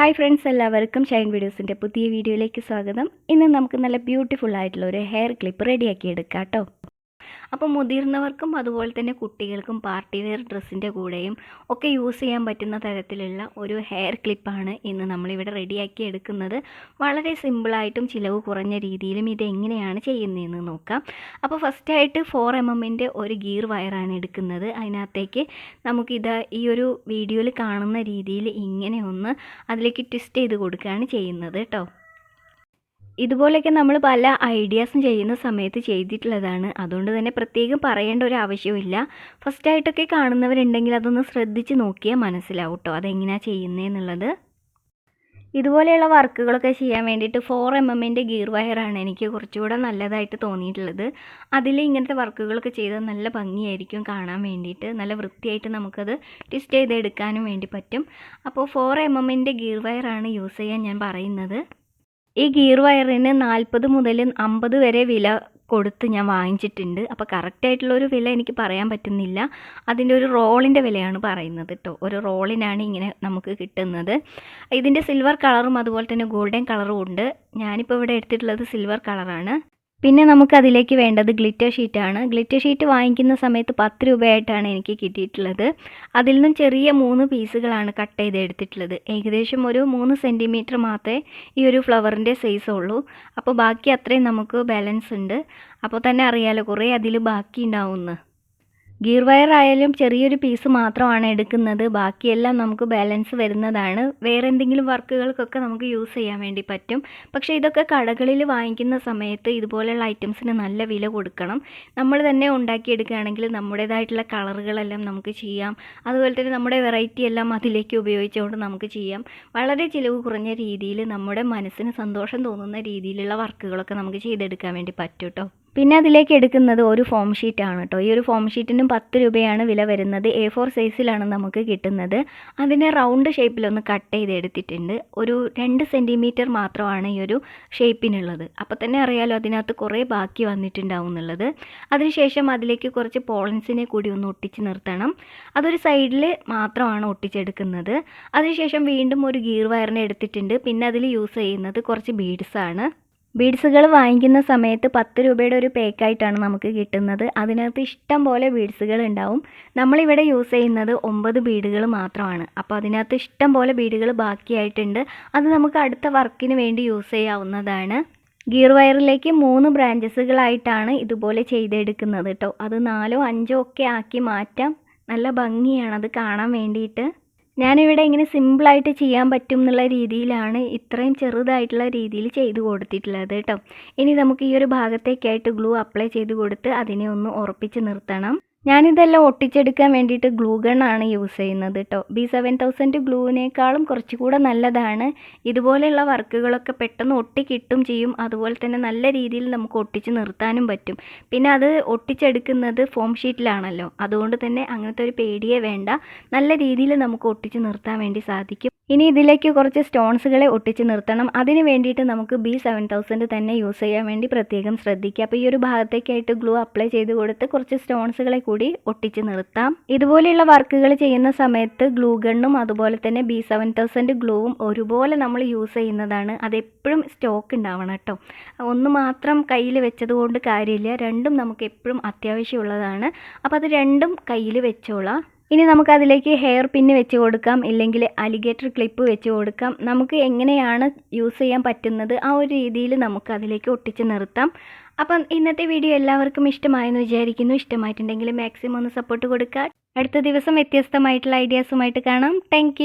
Hi friends എല്ലാവർക്കും ഷൈൻ വീഡിയോസിന്റെ പുതിയ വീഡിയോയിലേക്ക് സ്വാഗതം. ഇന്ന് നമുക്ക് നല്ല ബ്യൂട്ടിഫുൾ ആയിട്ടുള്ള ഒരു ഹെയർ ക്ലിപ്പ് റെഡിയാക്കി എടുക്കാം കേട്ടോ. അപ്പോൾ മുതിർന്നവർക്കും അതുപോലെ തന്നെ കുട്ടികൾക്കും പാർട്ടി വെയർ ഡ്രസ്സിന്റെ കൂടെയും ഒക്കെ യൂസ് ചെയ്യാൻ പറ്റുന്ന തരത്തിലുള്ള ഒരു ഹെയർ ക്ലിപ്പാണ് ഇന്ന് നമ്മളിവിടെ റെഡിയാക്കി എടുക്കുന്നത്. വളരെ സിമ്പിളായിട്ടും ചിലവ് കുറഞ്ഞ രീതിയിലും ഇത് എങ്ങനെയാണ് ചെയ്യുന്നതെന്ന് നോക്കാം. അപ്പോൾ ഫസ്റ്റായിട്ട് ഫോർ എം എമ്മിന്റെ ഒരു ഗീർ വയറാണ് എടുക്കുന്നത്. അതിനകത്തേക്ക് നമുക്കിത് ഈ ഒരു വീഡിയോയിൽ കാണുന്ന രീതിയിൽ ഇങ്ങനെ ഒന്ന് അതിലേക്ക് ട്വിസ്റ്റ് ചെയ്ത് കൊടുക്കുകയാണ് ചെയ്യുന്നത് കേട്ടോ ഇതുപോലെയൊക്കെ നമ്മൾ പല ഐഡിയാസും ചെയ്യുന്ന സമയത്ത് ചെയ്തിട്ടുള്ളതാണ്. അതുകൊണ്ട് തന്നെ പ്രത്യേകം പറയേണ്ട ഒരു ആവശ്യമില്ല ഫസ്റ്റായിട്ടൊക്കെ കാണുന്നവരുണ്ടെങ്കിൽ അതൊന്ന് ശ്രദ്ധിച്ച് നോക്കിയാൽ മനസ്സിലാവും കേട്ടോ അതെങ്ങനെയാണ് ചെയ്യുന്നതെന്നുള്ളത് ഇതുപോലെയുള്ള വർക്കുകളൊക്കെ ചെയ്യാൻ വേണ്ടിയിട്ട് ഫോർ എം എമ്മിന്റെ ഗിയർ വയറാണ് എനിക്ക് കുറച്ചുകൂടെ നല്ലതായിട്ട് തോന്നിയിട്ടുള്ളത്. അതിൽ ഇങ്ങനത്തെ വർക്കുകളൊക്കെ ചെയ്താൽ നല്ല ഭംഗിയായിരിക്കും കാണാൻ വേണ്ടിയിട്ട്. നല്ല വൃത്തിയായിട്ട് നമുക്കത് ട്വിസ്റ്റ് ചെയ്തെടുക്കാനും വേണ്ടി പറ്റും. അപ്പോൾ ഫോർ എം എമ്മിന്റെ ഗിയർ വയറാണ് യൂസ് ചെയ്യാൻ ഞാൻ പറയുന്നത്. ഈ ഗിയർ വയറിന് നാൽപ്പത് മുതൽ അമ്പത് വരെ വില കൊടുത്ത് ഞാൻ വാങ്ങിച്ചിട്ടുണ്ട്. അപ്പോൾ കറക്റ്റായിട്ടുള്ളൊരു വില എനിക്ക് പറയാൻ പറ്റുന്നില്ല. അതിന്റെ ഒരു റോളിന്റെ വിലയാണ് പറയുന്നത് കേട്ടോ ഒരു റോളിനാണ് ഇങ്ങനെ നമുക്ക് കിട്ടുന്നത്. ഇതിന്റെ സിൽവർ കളറും അതുപോലെ തന്നെ ഗോൾഡൻ കളറും ഉണ്ട്. ഞാനിപ്പോൾ ഇവിടെ എടുത്തിട്ടുള്ളത് സിൽവർ കളറാണ് പിന്നെ നമുക്ക് അതിലേക്ക് വേണ്ടത് ഗ്ലിറ്റർ ഷീറ്റാണ് ഗ്ലിറ്റർ ഷീറ്റ് വാങ്ങിക്കുന്ന സമയത്ത് പത്ത് രൂപയായിട്ടാണ് എനിക്ക് കിട്ടിയിട്ടുള്ളത്. അതിൽ നിന്നും ചെറിയ മൂന്ന് പീസുകളാണ് കട്ട് ചെയ്ത് എടുത്തിട്ടുള്ളത്. ഏകദേശം ഒരു മൂന്ന് സെന്റിമീറ്റർ മാത്രമേ ഈ ഒരു ഫ്ലവറിന്റെ സൈസ് ഉള്ളൂ. അപ്പോൾ ബാക്കി അത്രയും നമുക്ക് ബാലൻസ് ഉണ്ട്. അപ്പോൾ തന്നെ അറിയാലോ കുറേ അതിൽ ബാക്കി ഉണ്ടാവുമെന്ന് ഗീർ വയർ ആയാലും ചെറിയൊരു പീസ് മാത്രമാണ് എടുക്കുന്നത്. ബാക്കിയെല്ലാം നമുക്ക് ബാലൻസ് വരുന്നതാണ്. വേറെ എന്തെങ്കിലും വർക്കുകൾക്കൊക്കെ നമുക്ക് യൂസ് ചെയ്യാൻ വേണ്ടി പറ്റും. പക്ഷേ ഇതൊക്കെ കടകളിൽ വാങ്ങിക്കുന്ന സമയത്ത് ഇതുപോലെയുള്ള ഐറ്റംസിന് നല്ല വില കൊടുക്കണം. നമ്മൾ തന്നെ ഉണ്ടാക്കിയെടുക്കുകയാണെങ്കിൽ നമ്മുടേതായിട്ടുള്ള കളറുകളെല്ലാം നമുക്ക് ചെയ്യാം. അതുപോലെ തന്നെ നമ്മുടെ വെറൈറ്റി എല്ലാം അതിലേക്ക് ഉപയോഗിച്ചുകൊണ്ട് നമുക്ക് ചെയ്യാം. വളരെ ചിലവ് കുറഞ്ഞ രീതിയിൽ നമ്മുടെ മനസ്സിന് സന്തോഷം തോന്നുന്ന രീതിയിലുള്ള വർക്കുകളൊക്കെ നമുക്ക് ചെയ്തെടുക്കാൻ വേണ്ടി പറ്റും കേട്ടോ പിന്നെ അതിലേക്ക് എടുക്കുന്നത് ഒരു ഫോം ഷീറ്റാണ് കേട്ടോ ഈ ഒരു ഫോം ഷീറ്റിനും പത്ത് രൂപയാണ് വില വരുന്നത്. എ ഫോർ സൈസിലാണ് നമുക്ക് കിട്ടുന്നത്. അതിനെ റൗണ്ട് ഷേപ്പിലൊന്ന് കട്ട് ചെയ്ത് എടുത്തിട്ടുണ്ട്. ഒരു രണ്ട് സെന്റിമീറ്റർ മാത്രമാണ് ഈ ഒരു ഷേപ്പിനുള്ളത് അപ്പോൾ തന്നെ അറിയാലോ അതിനകത്ത് കുറേ ബാക്കി വന്നിട്ടുണ്ടാവും എന്നുള്ളത്. അതിനുശേഷം അതിലേക്ക് കുറച്ച് പോളൻസിനെ കൂടി ഒന്ന് ഒട്ടിച്ച് നിർത്തണം. അതൊരു സൈഡിൽ മാത്രമാണ് ഒട്ടിച്ചെടുക്കുന്നത്. അതിനുശേഷം വീണ്ടും ഒരു ഗീർ വയറിനെ എടുത്തിട്ടുണ്ട്. പിന്നെ അതിൽ യൂസ് ചെയ്യുന്നത് കുറച്ച് ബീഡ്സാണ് ബീഡ്സുകൾ വാങ്ങിക്കുന്ന സമയത്ത് പത്ത് രൂപയുടെ ഒരു പേക്കായിട്ടാണ് നമുക്ക് കിട്ടുന്നത്. അതിനകത്ത് ഇഷ്ടം പോലെ ബീഡ്സുകൾ ഉണ്ടാവും. നമ്മളിവിടെ യൂസ് ചെയ്യുന്നത് ഒമ്പത് ബീഡുകൾ മാത്രമാണ്. അപ്പോൾ അതിനകത്ത് ഇഷ്ടം പോലെ ബീഡുകൾ ബാക്കിയായിട്ടുണ്ട്. അത് നമുക്ക് അടുത്ത വർക്കിന് വേണ്ടി യൂസ് ചെയ്യാവുന്നതാണ്. ഗിയർ വയറിലേക്ക് മൂന്ന് ബ്രാഞ്ചസുകളായിട്ടാണ് ഇതുപോലെ ചെയ്തെടുക്കുന്നത് കേട്ടോ. അത് നാലോ അഞ്ചോ ഒക്കെ ആക്കി മാറ്റാം. നല്ല ഭംഗിയാണത് കാണാൻ വേണ്ടിയിട്ട്. ഞാനിവിടെ ഇങ്ങനെ സിമ്പിളായിട്ട് ചെയ്യാൻ പറ്റും എന്നുള്ള രീതിയിലാണ് ഇത്രയും ചെറുതായിട്ടുള്ള രീതിയിൽ ചെയ്ത് കൊടുത്തിട്ടുള്ളത് കേട്ടോ. ഇനി നമുക്ക് ഈ ഒരു ഭാഗത്തേക്കായിട്ട് ഗ്ലൂ അപ്ലൈ ചെയ്ത് കൊടുത്ത് അതിനെ ഒന്ന് ഉറപ്പിച്ച് നിർത്തണം. ഞാനിതെല്ലാം ഒട്ടിച്ചെടുക്കാൻ വേണ്ടിയിട്ട് ഗ്ലൂ ഗണ്ണാണ് യൂസ് ചെയ്യുന്നത് കേട്ടോ ബി സെവൻ തൗസൻഡ് ഗ്ലൂവിനേക്കാളും കുറച്ചുകൂടെ നല്ലതാണ്. ഇതുപോലെയുള്ള വർക്കുകളൊക്കെ പെട്ടെന്ന് ഒട്ടി കിട്ടും ചെയ്യും. അതുപോലെ തന്നെ നല്ല രീതിയിൽ നമുക്ക് ഒട്ടിച്ച് നിർത്താനും പറ്റും. പിന്നെ അത് ഒട്ടിച്ചെടുക്കുന്നത് ഫോം ഷീറ്റിലാണല്ലോ. അതുകൊണ്ട് തന്നെ അങ്ങനത്തെ ഒരു പേടിയേ വേണ്ട. നല്ല രീതിയിൽ നമുക്ക് ഒട്ടിച്ച് നിർത്താൻ വേണ്ടി സാധിക്കും. ഇനി ഇതിലേക്ക് കുറച്ച് സ്റ്റോൺസുകളെ ഒട്ടിച്ച് നിർത്തണം. അതിന് വേണ്ടിയിട്ട് നമുക്ക് ബി സെവൻ തൗസൻഡ് തന്നെ യൂസ് ചെയ്യാൻ വേണ്ടി പ്രത്യേകം ശ്രദ്ധിക്കുക. അപ്പോൾ ഈ ഒരു ഭാഗത്തേക്കായിട്ട് ഗ്ലൂ അപ്ലൈ ചെയ്ത് കൊടുത്ത് കുറച്ച് സ്റ്റോൺസുകളെ കൂടി ഒട്ടിച്ച് നിർത്താം. ഇതുപോലെയുള്ള വർക്കുകൾ ചെയ്യുന്ന സമയത്ത് ഗ്ലൂ ഗണ്ണും അതുപോലെ തന്നെ ബി സെവൻ തൗസൻഡ് ഗ്ലൂവും ഒരുപോലെ നമ്മൾ യൂസ് ചെയ്യുന്നതാണ്. അതെപ്പോഴും സ്റ്റോക്ക് ഉണ്ടാവണം കേട്ടോ. ഒന്ന് മാത്രം കയ്യിൽ വെച്ചത് കൊണ്ട് കാര്യമില്ല. രണ്ടും നമുക്ക് എപ്പോഴും അത്യാവശ്യമുള്ളതാണ്. അപ്പോൾ അത് രണ്ടും കയ്യിൽ വെച്ചോളാം. ഇനി നമുക്ക് അതിലേക്ക് ഹെയർ പിന്ന് വെച്ച് കൊടുക്കാം ഇല്ലെങ്കിൽ അലിഗേറ്റർ ക്ലിപ്പ് വെച്ച് കൊടുക്കാം. നമുക്ക് എങ്ങനെയാണ് യൂസ് ചെയ്യാൻ പറ്റുന്നത്? ആ ഒരു രീതിയിൽ നമുക്ക് അതിലേക്ക് ഒട്ടിച്ച് നിർത്താം. അപ്പം ഇന്നത്തെ വീഡിയോ എല്ലാവർക്കും ഇഷ്ടമായെന്ന് വിചാരിക്കുന്നു. ഇഷ്ടമായിട്ടുണ്ടെങ്കിൽ മാക്സിമം ഒന്ന് സപ്പോർട്ട് കൊടുക്കുക. അടുത്ത ദിവസം വ്യത്യസ്തമായിട്ടുള്ള ഐഡിയാസുമായിട്ട് കാണാം. താങ്ക്